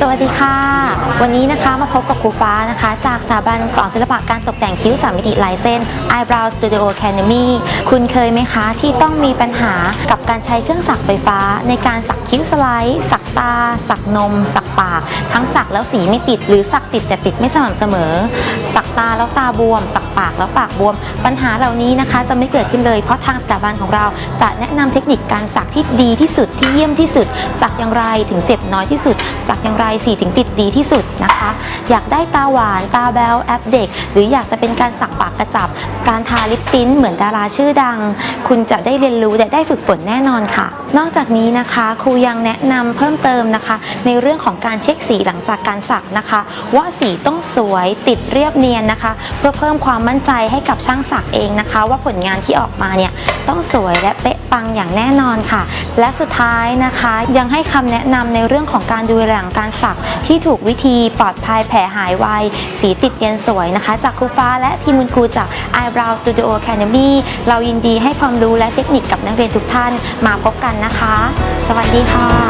สวัสดีค่ะ วันนี้นะคะมาพบกับครูฟ้านะคะ จากสถาบันสอนศิลปะการตกแต่งคิ้วสามมิติลายเส้น Eyebrow Studio Academy คุณเคยไหมคะ ที่ต้องมีปัญหากับการใช้เครื่องสักไฟฟ้า ในการสักคิ้วสไลด์ สักตา สักนม สักปาก ทั้งสักแล้วสีไม่ติดหรือสักติดแต่ติดไม่สม่ำเสมอ สักตาแล้วตาบวม สักปากแล้วปากบวม ปัญหาเหล่านี้นะคะจะไม่เกิดขึ้นเลยเพราะทางสถาบันของเราจะแนะนำเทคนิคการสักที่ดีที่สุดที่เยี่ยมที่สุด สักอย่างไรถึงเจ็บน้อยที่สุด สักอย่างไรสีถึงติดดีที่สุดนะคะ อยากได้ตาหวานตาแบวแอปเด็ก หรืออยากจะเป็นการสักปากกระจับ การทาลิปติ้นเหมือนดาราชื่อดัง คุณจะได้เรียนรู้และได้ฝึกฝนแน่นอนค่ะ นอกจากนี้นะคะครูยังแนะนำเพิ่มเติมนะคะ ในเรื่องของการเช็คสีหลังจากการสักนะคะ ว่าสีต้องสวยติดเรียบเนียนนะคะ เพื่อเพิ่มความมั่นใจให้กับช่างสักเองนะคะ ว่าผลงานที่ออกมาเนี่ยต้องสวยและเป๊ะปังอย่างแน่นอนค่ะ และสุดท้ายนะคะยังให้คำแนะนำในเรื่องของการดูแลหลังการสักที่ถูกวิธีปลอดภัยแผลหายไวสีติดเนียนสวยนะคะ จากครูฟ้าและทีมคุณครูจาก Eyebrow Studio Academy เรายินดีให้ความรู้และเทคนิคกับนักเรียนทุกท่านมาพบกันนะคะ สวัสดีค่ะ